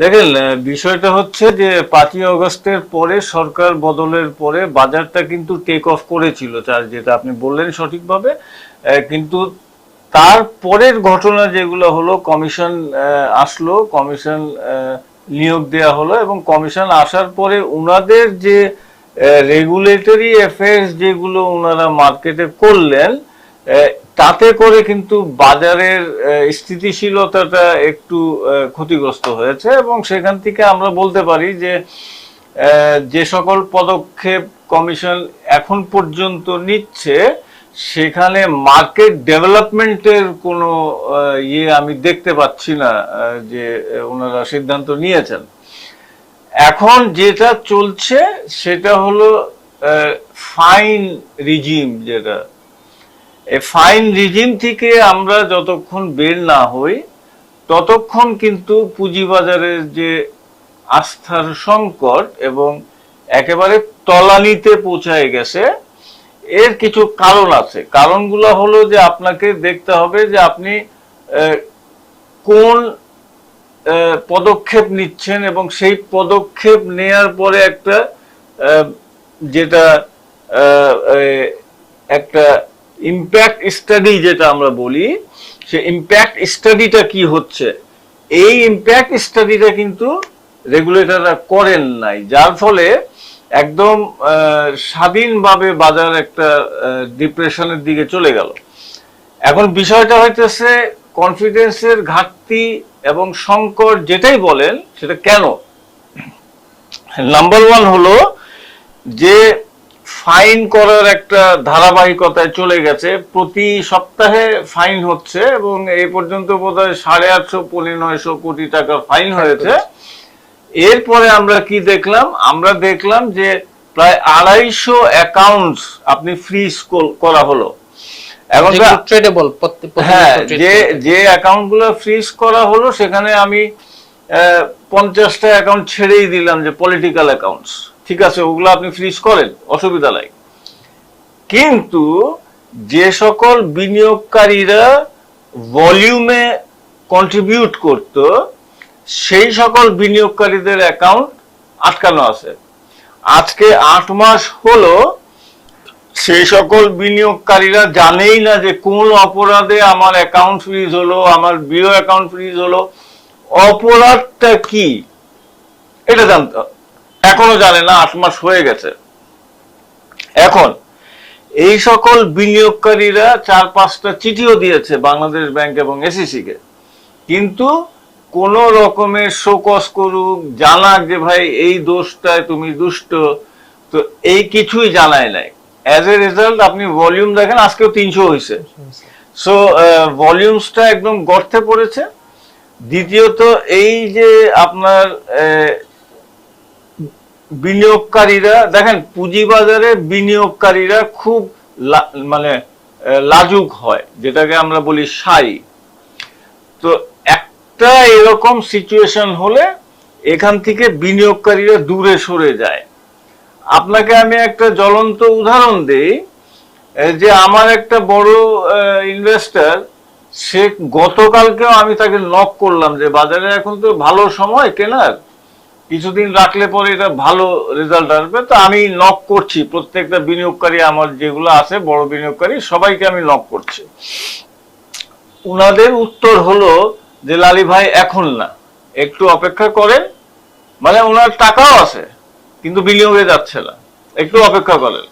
দেখেন বিষয়টা হচ্ছে যে পাঁচই অগস্টের পরে সরকার বদলের পরে বাজারটা কিন্তু টেক অফ করেছিল যার যেটা আপনি বললেন সঠিকভাবে। কিন্তু তার পরের ঘটনা যেগুলো হলো, কমিশন আসলো, কমিশন নিয়োগ দেওয়া হলো এবং কমিশন আসার পরে উনাদের যে রেগুলেটরি অ্যাফেয়ার্স যেগুলো ওনারা মার্কেটে করলেন তাতে করে কিন্তু বাজারের স্থিতিশীলতাটা একটু ক্ষতিগ্রস্ত হয়েছে এবং সেখান থেকে আমরা বলতে পারি যে যে সকল পদক্ষেপ কমিশন এখন পর্যন্ত নিচ্ছে, সেখানে মার্কেট ডেভেলপমেন্টের কোনো ইয়ে আমি দেখতে পাচ্ছি না যে ওনারা সিদ্ধান্ত নিয়েছেন। এখন যেটা চলছে, সেটা হলো ফাইন রিজিম যেটা এই ফাইন রিজিম থেকে আমরা যতক্ষণ বের না হই, ততক্ষণ কিন্তু পুঁজিবাজারের যে আস্থার সংকট এবং একেবারে তলানিতে পৌঁছায় গেছে, এর কিছু কারণ আছে। কারণগুলো হলো যে আপনাকে দেখতে হবে যে আপনি কোন পদক্ষেপ নিচ্ছেন এবং সেই পদক্ষেপ নেয়ার পরে একটা যেটা একটা ইম্প্যাক্ট স্টাডি যেটা আমরা বলি, সে ইম্প্যাক্ট স্টাডিটা কি হচ্ছে? এই ইম্প্যাক্ট স্টাডিটা কিন্তু রেগুলেটররা করেন নাই, যার ফলে একদম স্বাধীনভাবে বাজার একটা ডিপ্রেশনের দিকে চলে গেল। এখন বিষয়টা হইতেছে কনফিডেন্সের ঘাটতি এবং সংকট যেটাই বলেন, সেটা কেন? নাম্বার ওয়ান হলো যে ফাইন করার একটা ধারাবাহিকতায় চলে গেছে। প্রতি সপ্তাহে ফাইন হচ্ছে এবং এই পর্যন্ত বোধ হয় সাড়ে আটশো পনেরো নয়শো কোটি টাকা ফাইন হয়েছে। এরপরে আমরা কি দেখলাম? আমরা দেখলাম যে প্রায় আড়াইশো অ্যাকাউন্টস আপনি ফ্রিজ করা হলো। এখন ট্রেডেবল হ্যাঁ যে যে অ্যাকাউন্টগুলো ফ্রিজ করা হলো সেখানে আমি পঞ্চাশটা অ্যাকাউন্ট ছেড়েই দিলাম যে পলিটিক্যাল অ্যাকাউন্টস। ঠিক আছে, ওগুলো আপনি ফ্রিজ করেন, অসুবিধা নাই। কিন্তু যে সকল বিনিয়োগকারীরা ভলিউমে কন্ট্রিবিউট করত, সেই সকল বিনিয়োগকারীদের অ্যাকাউন্ট আটকানো আছে। আজকে আট মাস হলো, সেই সকল বিনিয়োগকারীরা জানেই না যে কোন অপরাধে আমার অ্যাকাউন্ট ফ্রিজ হলো, আমার বিও অ্যাকাউন্ট ফ্রিজ হলো। অপরাধটা কি? এটা জানতে হবে। এখনও জানে না, আট মাস হয়ে গেছে। এখন, এই সকল বিনিয়োগকারীরা চার পাঁচটা চিঠিও দিয়েছে বাংলাদেশ ব্যাংক এবং এসিসি কে কিন্তু কোন রকমের শোকস করুক, জানাক যে, ভাই, এই দোষটায় তুমি দুষ্ট। তো এই কিছুই জানায় নাই। অ্যাজ এ রেজাল্ট আপনি ভলিউম দেখেন, আজকেও তিনশো হয়েছে। সো ভলিউমসটা একদম গর্তে পড়েছে। দ্বিতীয়ত, এই যে আপনার বিনিয়োগকারীরা, দেখেন, পুঁজিবাজারে বিনিয়োগকারীরা খুব মানে লাজুক হয়, যেটাকে আমরা বলি সাই তো একটা এরকম সিচুয়েশন হলে এখান থেকে বিনিয়োগকারীরা দূরে সরে যায়। আপনাকে আমি একটা জ্বলন্ত উদাহরণ দেই যে আমার একটা বড় ইনভেস্টার সে গতকালকেও আমি তাকে নক করলাম যে, বাজারে এখন তো ভালো সময়, কেনার। কিছুদিন রাখলে পরে এটা ভালো রেজাল্ট আসবে। তো আমি নক করছি। প্রত্যেকটা বিনিয়োগকারী আমার যেগুলো আছে, বড় বিনিয়োগকারী, সবাইকে আমি নক করছি। উনাদের উত্তর হলো যে, লালি ভাই এখন না। একটু অপেক্ষা করেন। মানে ওনার টাকাও আছে, কিন্তু বিনিয়োগে যাচ্ছে না। একটু অপেক্ষা করেন।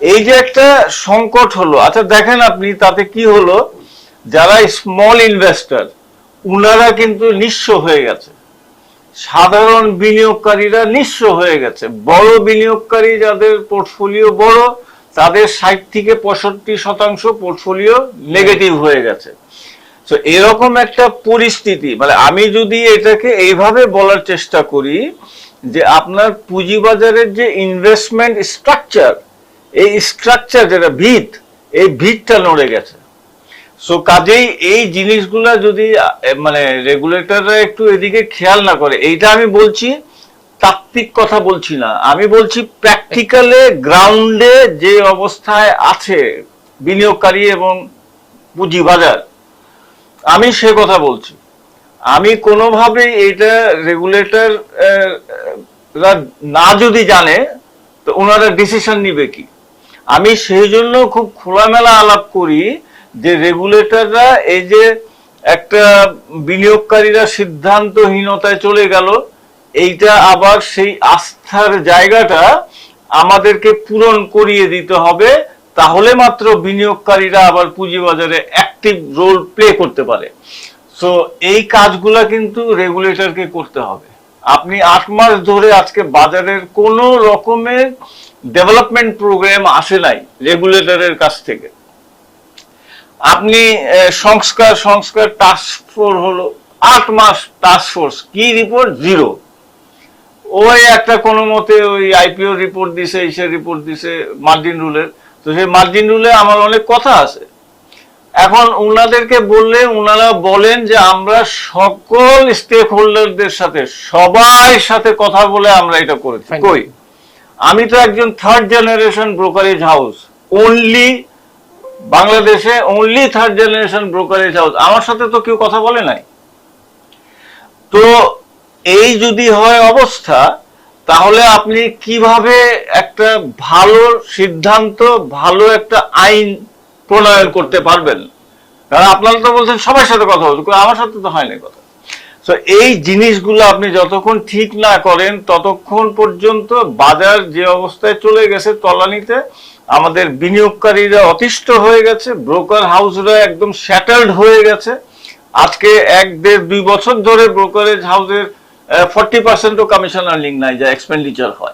এই যে একটা সংকট হলো আচ্ছা দেখেন আপনি, তাতে কি হলো? যারা স্মল ইনভেস্টর উনারা কিন্তু নিঃস্ব হয়ে গেছে। সাধারণ বিনিয়োগকারীরা নিঃস্ব হয়ে গেছে। বড় বিনিয়োগকারী যাদের পোর্টফোলিও বড়, তাদের ষাট থেকে পঁয়ষট্টি শতাংশ পোর্টফোলিও নেগেটিভ হয়ে গেছে। তো এরকম একটা পরিস্থিতি মানে আমি যদি এটাকে এইভাবে বলার চেষ্টা করি যে আপনার পুঁজিবাজারের যে ইনভেস্টমেন্ট স্ট্রাকচার এই স্ট্রাকচার যেটা ভিত, এই ভিতটা নড়ে গেছে। সো কাজেই এই জিনিসগুলা যদি মানে রেগুলেটররা একটু এদিকে খেয়াল না করে, এইটা আমি বলছি, তাত্ত্বিক কথা বলছি না। আমি বলছি প্র্যাকটিক্যালে গ্রাউন্ডে যে অবস্থায় আছে বিনিয়োগকারী এবং পুঁজিবাজার, আমি সে কথা বলছি। আমি কোনোভাবেই এটা রেগুলেটর না যদি জানে, তো ওনারা ডিসিশন নিবে কি? আমি সেই জন্য খুব খোলামেলা আলাপ করি যে রেগুলেটররা এই যে একটা বিনিয়োগকারীরা সিদ্ধান্তহীনতায় চলে গেল, এইটা আবার সেই আস্থার জায়গাটা আমাদেরকে পূরণ করিয়ে দিতে হবে, তাহলে মাত্র বিনিয়োগকারীরা আবার পুঁজিবাজারে অ্যাক্টিভ রোল প্লে করতে পারে। সো এই কাজগুলা কিন্তু রেগুলেটরকে করতে হবে। আপনি আট মাস ধরে আজকে বাজারের কোন রকমের ডেভেলপমেন্ট প্রোগ্রাম আসে নাই রেগুলেটরের কাছ থেকে। আপনি সংস্কার সংস্কার টাস্ক ফোর্স হলো আট মাস টাস্ক ফোর্স কি রিপোর্ট জিরো ওই একটা কোনো মতে ওই আইপিও রিপোর্ট দিছে ইসে রিপোর্ট দিছে মার্জিন রুলের তো সেই মার্জিন রুলে আমার অনেক কথা আছে। এখন ওনাদেরকে বললে ওনারা বলেন যে আমরা সকল স্টেক হোল্ডারদের সাথে সবার সাথে কথা বলে আমরা এটা করেছি. কই? আমি তো একজন third generation brokerage house only বাংলাদেশে only third generation brokerage house আমার সাথে তো কেউ কথা বলে নাই। তো এই যদি হয় অবস্থা, তাহলে আপনি কীভাবে একটা ভালো সিদ্ধান্ত, ভালো একটা আইন প্রণয়ন করতে পারবেন? কারণ আপনারা তো বলছেন সবার সাথে কথা বলছেন আমার সাথে তো হয় না কথা। তো এই জিনিসগুলো আপনি যতক্ষণ ঠিক না করেন, ততক্ষণ পর্যন্ত বাজার যে অবস্থায় চলে গেছে তলানিতে, আমাদের বিনিয়োগকারীরা অতিষ্ঠ হয়ে গেছে ব্রোকার হাউসরা একদম স্যাটার্ড হয়ে গেছে। আজকে এক দেড় দুই বছর ধরে ব্রোকারেজ হাউসের ফর্টি পার্সেন্টও কমিশন আর্নিং নাই, যা এক্সপেন্ডিচার হয়।